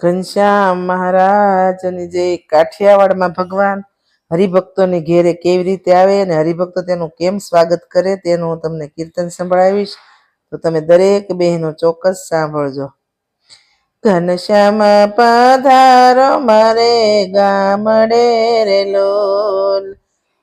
ઘનશ્યામ મહારાજની જે કાઠિયાવાડમાં ભગવાન હરિભક્તોને ઘેરે કેવી રીતે આવે અને હરિભક્તો તેનું કેમ સ્વાગત કરે તેનું હું તમને કીર્તન સંભળાવીશ. તો તમે દરેક બહેનો ચોક્કસ સાંભળજો. ઘનશ્યામ, પધારો મારે ગામડે રે લોલ.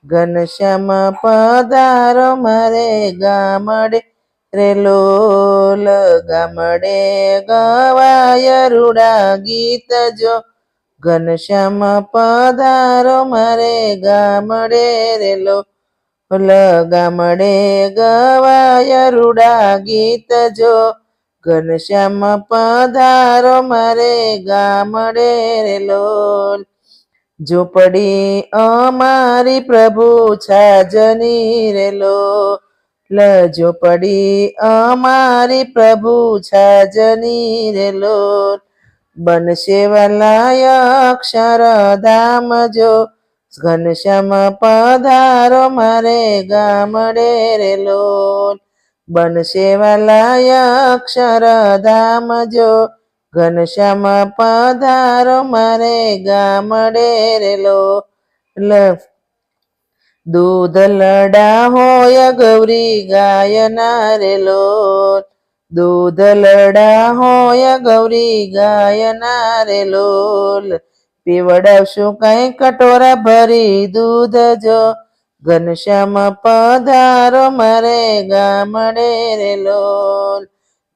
ઘનશ્યામ, પધારો મારે ગામડે રે લોલ ગામડે ગવાયરુડા ગીત જો ઘનશ્યામ પધારો મારે ગામડે રેલો લ ગામડે ગવાયરુડા ગીત જો ઘનશ્યામ પધારો મારે ગામડે રેલો ઝૂંપડી અમારી પ્રભુ છાજની રે લોલ પડી અમારી પ્રભુ છાજની રે લોટ. બનશે વલાય અક્ષરધામ જો ઘનશ્યામ પધારો મારે ગામડે રે લોટ. બનશે વલાય અક્ષરધામ જો ઘનશ્યામ પધારો મારે ગામડે રે લોલ દૂધ લડા હોય ગૌરી ગાયના રે લોલ દૂધ લડા હોય ગૌરી ગાયના રે લોલ. પીવડાવશું કઈ કટોરા ભરી દૂધ જો. ઘનશ્યામ પધારો મારે ગામડે રે લોલ.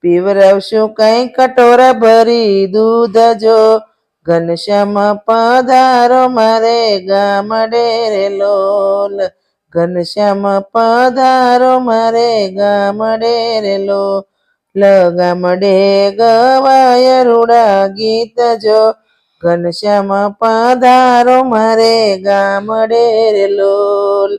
પીવરાવશું કઈ કટોરા ભરી દૂધ જો. ઘનશ્યામ પધારો મારે ગામડે રે લોલ. ઘનશ્યામ પધારો મારે ગામડે રે લો ગામડે ગવાય રૂડા ગીત જો. ઘનશ્યામ પધારો મારે ગામડે રે લોલ.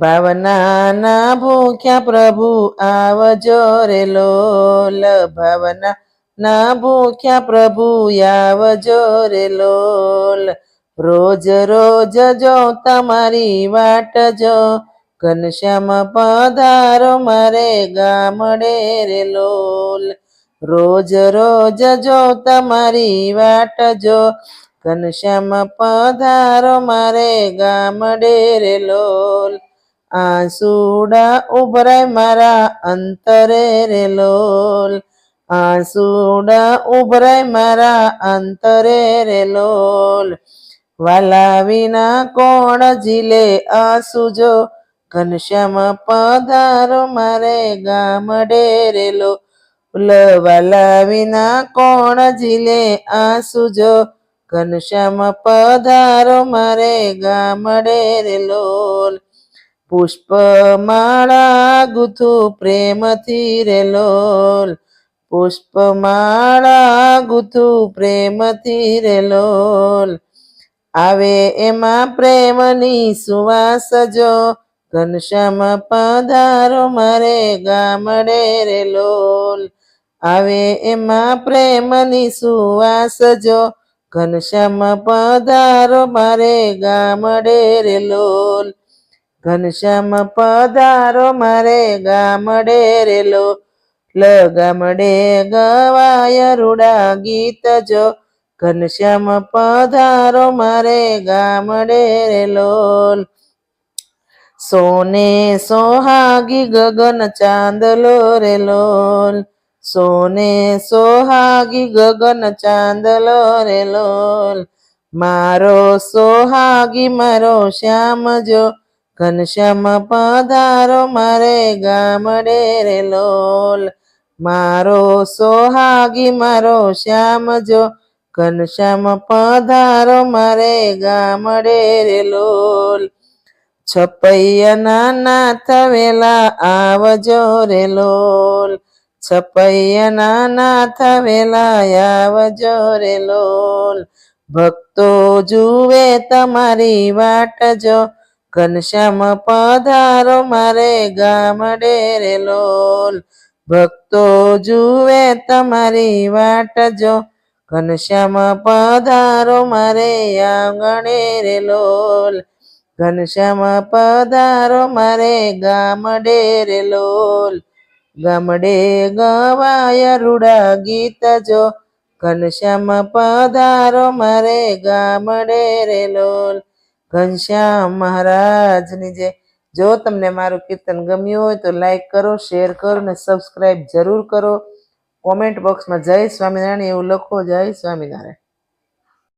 ભાવનાના ભૂખ્યા પ્રભુ આવજો રે લોલ. ભાવના ના ભૂખ્યા પ્રભુ આવજો રે લોલ. રોજ રોજ જો તમારી વાટ જો, ઘનશ્યામ પધારો મારે ગામડે રે લોલ. રોજ રોજ જો તમારી વાટ જો, ઘનશ્યામ પધારો મારે ગામડે રે લોલ. આંસુડા ઉભરાય મારા અંતરે રે લોલ. આંસુડા ઉભરાય મારા અંતરે રે લોલ. વાલા વિના કોણ જીલે આંસુ જો? ઘનશ્યામ પધારો મારે ગામડે રે લોલ વાલા વિના કોણ જીલે આંસુ જો? ઘનશ્યામ પધારો મારે ગામડે રે લોલ. પુષ્પમાળા ગુથુ પ્રેમથી રે લોલ. પુષ્પમાળા ગુથુ પ્રેમથી રે લોલ આવે એમાં પ્રેમની સુવાસ જો, ઘનશ્યામ પધારો મારે ગામડે રે લોલ આવે એમાં પ્રેમની સુવાસ જો, ઘનશ્યામ પધારો મારે ગામડે રે લોલ ઘનશ્યામ પધારો મારે ગામડે રે લોલ ગામડે ગવાય રૂડા ગીત જો. ઘનશ્યામ પધારો મારે ગામડે રે લોલ. સોને સોહાગી ગગન ચાંદલો રે લોલ. સોને સોહાગી ગગન ચાંદલો રે લોલ. મારો સોહાગી, મારો શ્યામ જો. ઘનશ્યામ પધારો મારે ગામડે રે લોલ. મારો સોહાગી, મારો શ્યામ જો ઘનશ્યામ પધારો, મારે ગામડે રે લોલ. છપૈયાના નાથ વેલા આવજો રે લોલ. છપૈયાના નાથ વેલા આવજો રે લોલ. ભક્તો જુએ તમારી વાટ જો. ઘનશ્યામ પધારો, મારે ગામડે રે લોલ. ભક્તો જુએ તમારી વાટ જો. ઘનશ્યામ પધારો મારે આંગણે રે લોલ. ઘનશ્યામ પધારો મારે ગામડે રે લોલ. ગામડે ગવાય રૂડા ગીત જો. ઘનશ્યામ પધારો મારે ગામડે રે લોલ. ઘનશ્યામ મહારાજની જે જો તમને મારું કીર્તન ગમ્યું હોય તો લાઈક કરો, શેર કરો અને સબસ્ક્રાઈબ જરૂર કરો. કોમેન્ટ બોક્સમાં જય સ્વામિનારાયણ એવું લખો, જય સ્વામિનારાયણ.